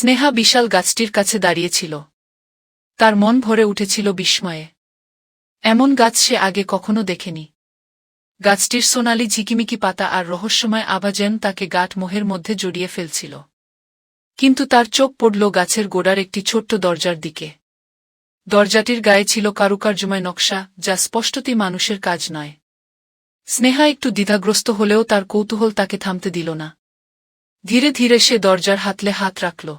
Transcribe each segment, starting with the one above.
স্নেহা বিশাল গাছটির কাছে দাঁড়িয়েছিল। তার মন ভরে উঠেছিল বিস্ময়ে। এমন গাছ সে আগে কখনো দেখেনি। গাছটির সোনালি ঝিকিমিকি পাতা আর রহস্যময় আভাজেন তাকে গাঠ মোহের মধ্যে জড়িয়ে ফেলছিল। কিন্তু তার চোখ পড়ল গাছের গোড়ার একটি ছোট্ট দরজার দিকে। দরজাটির গায়ে ছিল কারুকার্যময় নকশা, যা স্পষ্টতই মানুষের কাজ নয়। স্নেহা একটু দ্বিধাগ্রস্ত হলেও তার কৌতূহল তাকে থামতে দিল না। ধীরে ধীরে সে দরজার হাতলে হাত রাখল।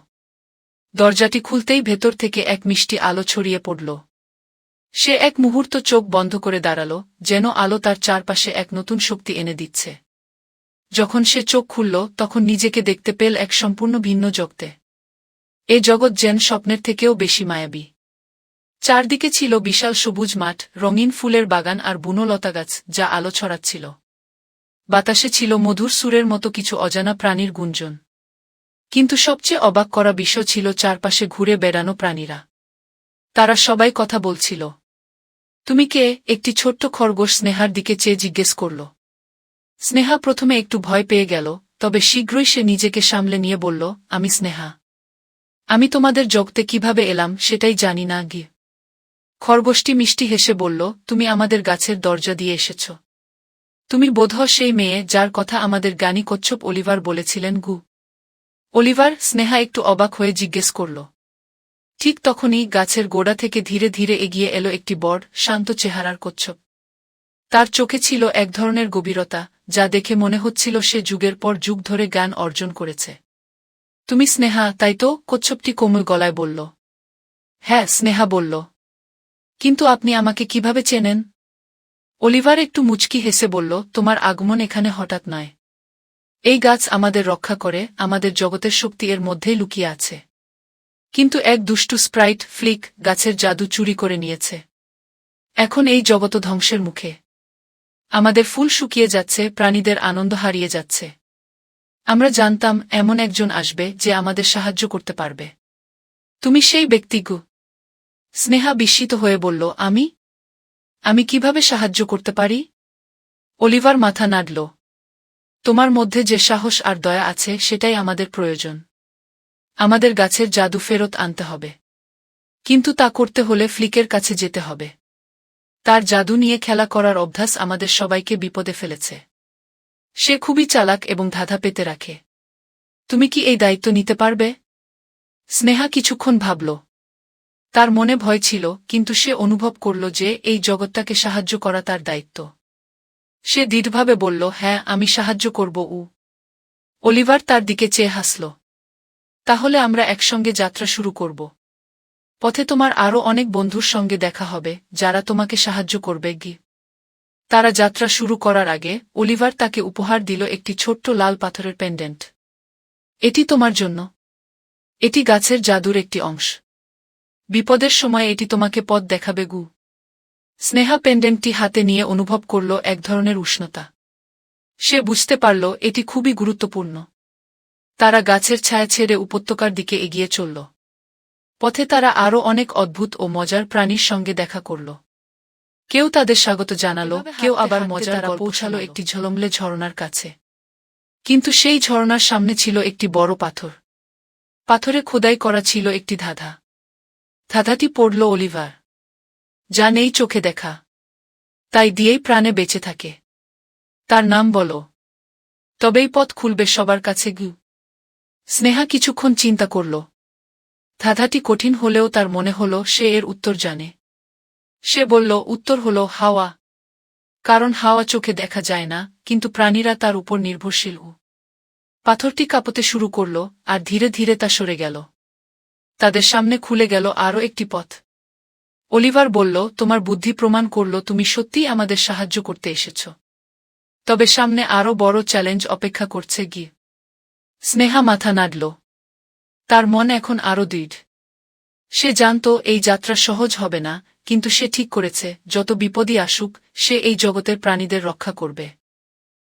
দরজাটি খুলতেই ভেতর থেকে এক মিষ্টি আলো ছড়িয়ে পড়ল। সে এক মুহূর্ত চোখ বন্ধ করে দাঁড়াল, যেন আলো তার চারপাশে এক নতুন শক্তি এনে দিচ্ছে। যখন সে চোখ খুলল, তখন নিজেকে দেখতে পেল এক সম্পূর্ণ ভিন্ন জগতে। এ জগৎ যেন স্বপ্নের থেকেও বেশি মায়াবী। চারদিকে ছিল বিশাল সবুজ মাঠ, রঙিন ফুলের বাগান আর বুনো লতা গাছ, যা আলো ছড়াচ্ছিল। বাতাসে ছিল মধুর সুরের মতো কিছু অজানা প্রাণীর গুঞ্জন। কিন্তু সবচেয়ে অবাক করা বিষয় ছিল চারপাশে ঘুরে বেড়ানো প্রাণীরা। তারা সবাই কথা বলছিল। তুমি কে? একটি ছোট্ট খরগোশ স্নেহার দিকে চেয়ে জিজ্ঞেস করল। স্নেহা প্রথমে একটু ভয় পেয়ে গেল, তবে শীঘ্রই সে নিজেকে সামলে নিয়ে বলল, আমি স্নেহা। আমি তোমাদের জগতে কীভাবে এলাম সেটাই জানি না, গিয়ে খরগোশটি মিষ্টি হেসে বলল, তুমি আমাদের গাছের দরজা দিয়ে এসেছ। তুমি বোধ সেই মেয়ে যার কথা আমাদের জ্ঞানী কচ্ছপ অলিভার বলেছিলেন, গু। অলিভার স্নেহা একটু অবাক হয়ে জিজ্ঞেস করল। ঠিক তখনই গাছের গোড়া থেকে ধীরে ধীরে এগিয়ে এলো একটি বড়, শান্ত চেহারার কচ্ছপ। তার চোখে ছিল এক ধরনের গভীরতা, যা দেখে মনে হচ্ছিল সে যুগের পর যুগ ধরে জ্ঞান অর্জন করেছে। তুমি স্নেহা, তাই তো? কচ্ছপটি কোমল গলায় বলল। হ্যাঁ স্নেহা বলল। কিন্তু আপনি আমাকে কীভাবে চেনেন? অলিভার একটু মুচকি হেসে বলল, তোমার আগমন এখানে হঠাৎ নয়। এই গাছ আমাদের রক্ষা করে, আমাদের জগতের শক্তি এর মধ্যেই লুকিয়ে আছে। কিন্তু এক দুষ্টু স্প্রাইট ফ্লিক গাছের জাদু চুরি করে নিয়েছে। এখন এই জগত ধ্বংসের মুখে। আমাদের ফুল শুকিয়ে যাচ্ছে, প্রাণীদের আনন্দ হারিয়ে যাচ্ছে। আমরা জানতাম, এমন একজন আসবে যে আমাদের সাহায্য করতে পারবে। তুমি সেই ব্যক্তিগু স্নেহা বিস্মিত হয়ে বলল, আমি? আমি কীভাবে সাহায্য করতে পারি? অলিভার মাথা নাড়ল। তোমার মধ্যে যে সাহস আর দয়া আছে, সেটাই আমাদের প্রয়োজন। আমাদের গাছের জাদু ফেরত আনতে হবে। কিন্তু তা করতে হলে ফ্লিকের কাছে যেতে হবে। তার জাদু নিয়ে খেলা করার অভ্যাস আমাদের সবাইকে বিপদে ফেলেছে। সে খুবই চালাক এবং ধাঁধা পেতে রাখে। তুমি কি এই দায়িত্ব নিতে পারবে? স্নেহা কিছুক্ষণ ভাবল। তার মনে ভয় ছিল, কিন্তু সে অনুভব করল যে এই জগৎটাকে সাহায্য করা তার দায়িত্ব। সে দৃঢ়ভাবে বলল হ্যাঁ আমি সাহায্য করব উ। অলিভার তার দিকে চেয়ে হাসল, তাহলে আমরা একসঙ্গে যাত্রা শুরু করব। পথে তোমার আরও অনেক বন্ধুর সঙ্গে দেখা হবে, যারা তোমাকে সাহায্য করবে, গি। তারা যাত্রা শুরু করার আগে অলিভার তাকে উপহার দিল একটি ছোট্ট লাল পাথরের পেন্ডেন্ট। এটি তোমার জন্য। এটি গাছের জাদুর একটি অংশ। বিপদের সময় এটি তোমাকে পথ দেখাবে, গু। স্নেহা পেন্ডেন্টটি হাতে নিয়ে অনুভব করল এক ধরনের উষ্ণতা। সে বুঝতে পারল এটি খুবই গুরুত্বপূর্ণ। তারা গাছের ছায়া ছেড়ে উপত্যকার দিকে এগিয়ে চলল। পথে তারা আরও অনেক অদ্ভুত ও মজার প্রাণীর সঙ্গে দেখা করল। কেউ তাদের স্বাগত জানালো কেউ আবার মজার পৌঁছালো। একটি ঝলমলে ঝরনার কাছে। কিন্তু সেই ঝরনার সামনে ছিল একটি বড় পাথর। পাথরে খোদাই করা ছিল একটি ধাঁধা। ধাঁধাটি পড়ল অলিভার যা নেই চোখে দেখা। তাই দিয়েই প্রাণে বেঁচে থাকে। তার নাম বলো। তবেই পথ খুলবে সবার কাছে গু। স্নেহা কিছুক্ষণ চিন্তা করল। ধাঁধাটি কঠিন হলেও তার মনে হল সে এর উত্তর জানে। সে বলল, উত্তর হল হাওয়া। কারণ হাওয়া চোখে দেখা যায় না, কিন্তু প্রাণীরা তার উপর নির্ভরশীল পাথরটি কাঁপতে শুরু করল, আর ধীরে ধীরে তা সরে গেল। তাদের সামনে খুলে গেল আরও একটি পথ। অলিভার বলল, তোমার বুদ্ধি প্রমাণ করল তুমি সত্যিই আমাদের সাহায্য করতে এসেছ। তবে সামনে আরও বড় চ্যালেঞ্জ অপেক্ষা করছে গিয়ে। স্নেহা মাথা নাড়ল। তার মন এখন আরও দৃঢ়। সে জানত এই যাত্রা সহজ হবে না, কিন্তু সে ঠিক করেছে, যত বিপদই আসুক, সে এই জগতের প্রাণীদের রক্ষা করবে।